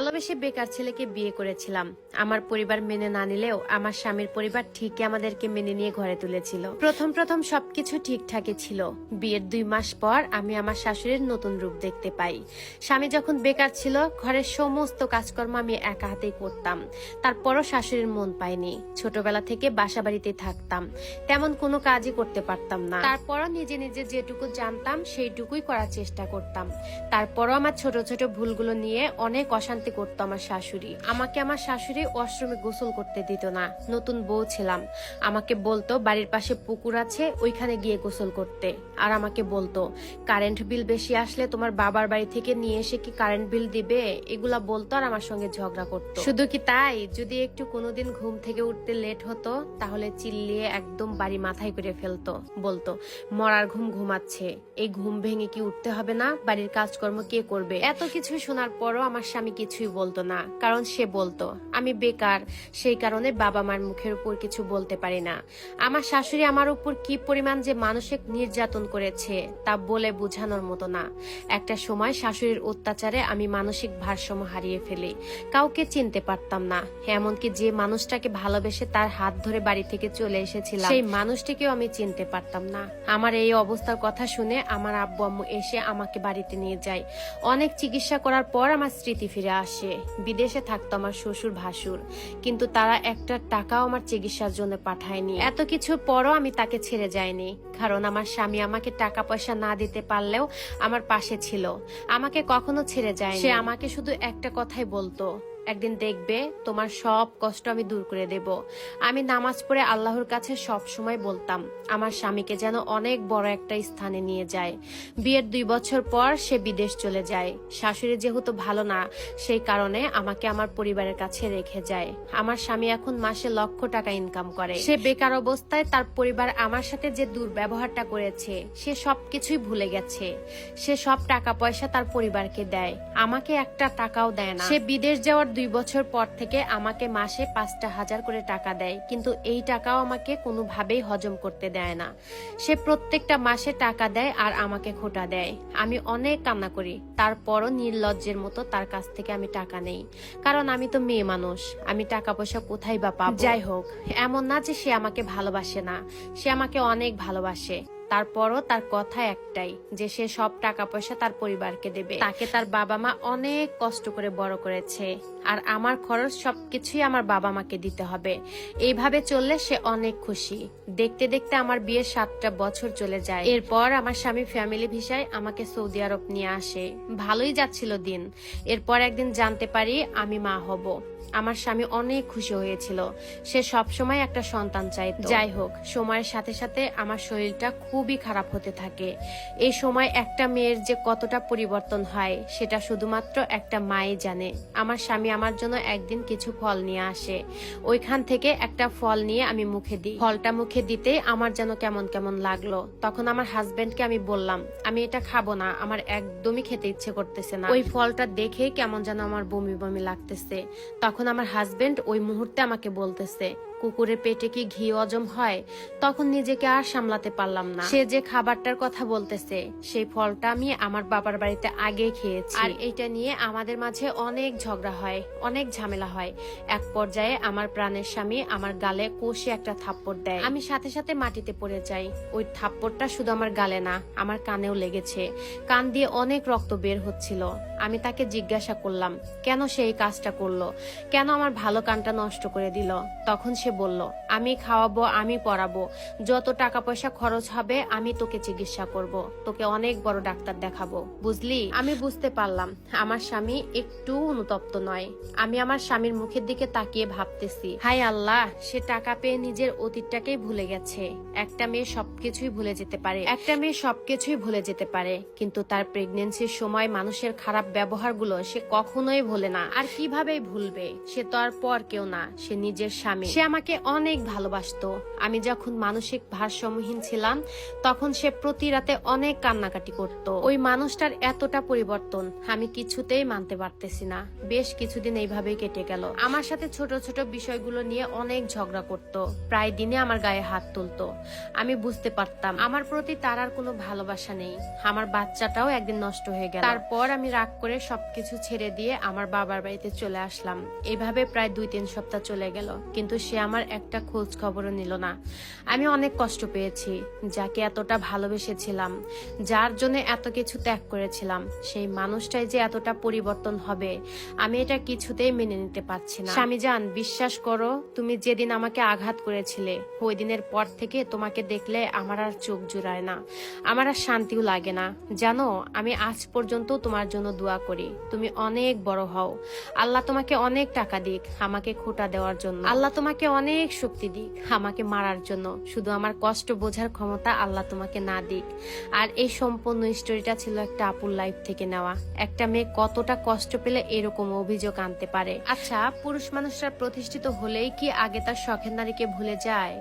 ভালোবেসে বেকার ছেলেকে বিয়ে করেছিলাম। আমার পরিবার মেনে না নিলেও আমার স্বামীর পরিবার ঠিকই আমাদেরকে মেনে নিয়ে ঘরে তুলেছিল। প্রথম প্রথম সবকিছু ঠিকঠাকই ছিল। বিয়ের দুই মাস পর আমি আমার শাশুড়ির নতুন রূপ দেখতে পাই। স্বামী যখন বেকার ছিল, ঘরের সমস্ত কাজকর্ম আমি একা হাতেই করতাম। তারপরও শাশুড়ির মন পায়নি। ছোটবেলা থেকে বাসা বাড়িতে থাকতাম। তেমন কোনো কাজই করতে পারতাম না। তারপরও নিজে নিজে যেটুকু জানতাম, সেইটুকুই করার চেষ্টা করতাম। তারপরও আমার ছোট ছোট ভুলগুলো নিয়ে অনেক অশান্তি করতো আমার শাশুড়ি। আমাকে আমার শাশুড়ি ওয়াশরুমে গোসল করতে দিত না। নতুন বউ ছিলাম। আমাকে বলতো, বাড়ির পাশে পুকুর আছে, ওইখানে গিয়ে গোসল করতে। আর আমাকে বলতো, কারেন্ট বিল বেশি আসলে তোমার বাবার বাড়ি থেকে নিয়ে এসে কি কারেন্ট বিল দিবে? এগুলা বলতো আর আমার সঙ্গে ঝগড়া করতো। শুধু কি তাই? যদি একটু কোনোদিন ঘুম থেকে উঠতে লেট হতো, তাহলে চিল্লিয়ে একদম বাড়ি মাথায় করে ফেলতো। বলতো, মরার ঘুম ঘুমাচ্ছে। এই ঘুম ভেঙে কি উঠতে হবে না? বাড়ির কাজকর্ম কে করবে? এত কিছু শোনার পরও আমার স্বামী কিছুই বলতো না, কারণ সে বলতো, আমি বেকার, সেই কারণে বাবা মার মুখের উপর কিছু বলতে পারি না। আমার শাশুড়ি আমার উপর কি পরিমাণ যে মানসিক নির্যাতন করেছে, তা বলে বোঝানোর মতো না। একটা সময় শাশুড়ির অত্যাচারে আমি মানসিক ভারসাম্য হারিয়ে ফেলি। কাউকে চিনতে পারতাম না, এমনকি যে মানুষটাকে ভালোবেসে তার হাত ধরে বাড়ি থেকে চলে এসেছিলাম, সেই মানুষটিকেও আমি চিনতে পারতাম না। আমার এই অবস্থার কথা শুনে আমার আব্বু আম্মু এসে আমাকে বাড়িতে নিয়ে যায়। অনেক চিকিৎসা করার পর আমার স্মৃতি ফিরে আসে। বিদেশে থাকতো আমার শ্বশুর ভাসুর, কিন্তু তারা একটা টাকাও আমার চিকিৎসার জন্য পাঠায়নি। এত কিছু পরও আমি তাকে ছেড়ে যাইনি, কারণ আমার স্বামী আমাকে টাকা পয়সা না দিতে পারলেও আমার পাশে ছিল। আমাকে কখনো ছেড়ে যায় সে আমাকে শুধু একটা কথাই বলতো একদিন দেখবে তোমার সব কষ্ট আমি দূর করে দেব। আমি নামাজ পড়ে আল্লাহর কাছে সব সময় বলতাম, আমার স্বামীকে যেন অনেক বড় একটা স্থানে নিয়ে যায়। বিয়ের দুই বছর পর সে বিদেশ চলে যায়। শাশুড়ি যেহেতু ভালো না, সেই কারণে আমাকে আমার পরিবারের কাছে রেখে যায়। আমার স্বামী এখন মাসে লক্ষ টাকা ইনকাম করে। সে বেকার অবস্থায় তার পরিবার আমার সাথে যে দুর্ব্যবহারটা করেছে, সে সবকিছুই ভুলে গেছে। সে সব টাকা পয়সা তার পরিবারকে দেয়, আমাকে একটা টাকাও দেয় না। সে বিদেশ যাওয়ার দুই বছর পর থেকে আমাকে মাসে পাঁচটা হাজার করে টাকা দেয়, কিন্তু এই টাকাও আমাকে কোনোভাবেই হজম করতে দেয় না। সে প্রত্যেকটা মাসে টাকা দেয় আর আমাকে খোটা দেয়। আমি অনেক কান্না করি, তারপরও নির্লজ্জের মতো তার কাছ থেকে আমি টাকা নেই। কারণ আমি তো মেয়ে মানুষ, আমি টাকা পয়সা কোথায় বা পাবো? যাই হোক, এমন না যে সে আমাকে ভালোবাসে না, সে আমাকে অনেক ভালোবাসে। তারপরও তার কথা একটাই, যে সে সব টাকা পয়সা তার পরিবারকে দেবে। তাকে তার বাবা মা অনেক কষ্ট করে বড় করেছে, আর আমার খরচ সবকিছুই আমার বাবা মাকে দিতে হবে। এইভাবে চললে সে অনেক খুশি। দেখতে দেখতে আমার বিয়ের সাতটা বছর চলে যায়। এরপর আমার স্বামী ফ্যামিলি ভিসায় আমাকে সৌদি আরব নিয়ে আসে। ভালোই যাচ্ছিল দিন। এরপর একদিন জানতে পারি আমি মা হব। আমার স্বামী অনেক খুশি হয়েছিল। সে সব সময় একটা সন্তান চাইতো। যাই হোক, সময়ের সাথে সাথে আমার শরীরটা খুবই খারাপ হতে থাকে। এই সময় একটা মেয়ের যে কতটা পরিবর্তন হয়, সেটা শুধুমাত্র একটা মাই জানে। আমার স্বামী আমার জন্য একদিন কিছু ফল নিয়ে আসে। ওইখান থেকে একটা ফল নিয়ে আমি মুখে দিই। ফলটা মুখে দিতে আমার যেন কেমন কেমন লাগল। তখন আমার হাজবেন্ডকে আমি বললাম, আমি এটা খাব না, আমার একদমই খেতে ইচ্ছে করতেছে না। ওই ফলটা দেখে কেমন যেন আমার বমি বমি লাগতেছে। তখন আমার হাজবেন্ড ওই মুহূর্তে আমাকে বলতেছে কুকুরের পেটে কি ঘি অজম হয়, তখন নিজেকে আর সামলাতে পারলাম না। সে যে খাবারটার কথা বলতেছে, সেই ফলটা আমি আমার বাবার বাড়িতে আগে খেয়েছি। আর এটা নিয়ে আমাদের মাঝে অনেক ঝগড়া হয়, অনেক ঝামেলা হয়। এক পর্যায়ে আমার প্রাণের স্বামী আমার গালে কষে একটা থাপ্পড় দেয়। আমি সাথে সাথে মাটিতে পড়ে যাই। ওই থাপ্পড়টা শুধু আমার গালে না, আমার কানেও লেগেছে। কান দিয়ে অনেক রক্ত বের হচ্ছিল। আমি তাকে জিজ্ঞাসা করলাম, কেন সে এই কাজটা করল? কেন আমার ভালো কানটা নষ্ট করে দিল? তখন সে বলল, আমি খাওয়াবো, আমি পড়াবো। যত টাকা পয়সা খরচ হবে, আমি তোকে চিকিৎসা করব। তোকে অনেক বড় ডাক্তার দেখাবো। বুঝলি? আমি বুঝতে পারলাম। আমার স্বামী একটু অনুতপ্ত নয়। আমি আমার স্বামীর মুখের দিকে তাকিয়ে ভাবতেছি। হাই আল্লাহ, সে টাকা পেয়ে নিজের অতীতটাকেই ভুলে গেছে। একটা মেয়ে সবকিছুই ভুলে যেতে পারে। একটা মেয়ে সবকিছুই ভুলে যেতে পারে। কিন্তু তার প্রেগনেন্সির সময় মানুষের খারাপ ব্যবহারগুলো সে কখনোই ভুলে না। আর কিভাবেই ভুলবে? সে তো আর পর কেউ না। সে নিজের স্বামী। সে আমাকে আমাকে অনেক ভালোবাসতো। আমি যখন মানসিক ভারসাম্যহীন ছিলাম, তখন সে প্রতি রাতে অনেক কান্নাকাটি করত। ওই মানুষটার এতটা পরিবর্তন আমি কিছুতেই মানতে পারতেছি না। বেশ কিছুদিন এইভাবেই কেটে গেল। আমার সাথে ছোট ছোট বিষয়গুলো নিয়ে অনেক ঝগড়া করত। প্রায় দিনে আমার গায়ে হাত তুলতো। আমি বুঝতে পারতাম, আমার প্রতি তার আর কোনো ভালোবাসা নেই। আমার বাচ্চাটাও একদিন নষ্ট হয়ে গেল। তারপর আমি রাগ করে সবকিছু ছেড়ে দিয়ে আমার বাবার বাড়িতে চলে আসলাম। এইভাবে প্রায় দুই তিন সপ্তাহ চলে গেল। কিন্তু সে আমার একটা খোঁজ খবরও নিল না। আমি অনেক কষ্ট পেয়েছি, যাকে এতটা ভালোবেসেছিলাম, যার জন্য এত কিছু ত্যাগ করেছিলাম। সেই মানুষটাই যে এতটা পরিবর্তন হবে, আমি এটা কিছুতেই মেনে নিতে পারছি না। স্বামী যান বিশ্বাস করো, তুমি যেদিন আমাকে আঘাত করেছিলে, ওই দিনের পর থেকে তোমাকে দেখলে আমার আর চোখ জুড়ায় না। আমার আর শান্তিও লাগে না। জানো, আমি আজ পর্যন্ত তোমার জন্য দোয়া করি, তুমি অনেক বড় হও। আল্লাহ তোমাকে অনেক টাকা দিক, আমাকে খোটা দেওয়ার জন্য। আল্লাহ তোমাকে অনেক শক্তি দিক আমাকে মারার জন্য। শুধু আমার কষ্ট বোঝার ক্ষমতা আল্লাহ তোমাকে না দিক। আর এই সম্পূর্ণ স্টোরিটা ছিল একটা আপুর লাইফ থেকে নেওয়া। একটা মেয়ে কতটা কষ্ট পেলে এরকম অভিযোগ আনতে পারে। আচ্ছা পুরুষ মানুষরা প্রতিষ্ঠিত হলেই কি আগে তার শখের নারীকে ভুলে যায়?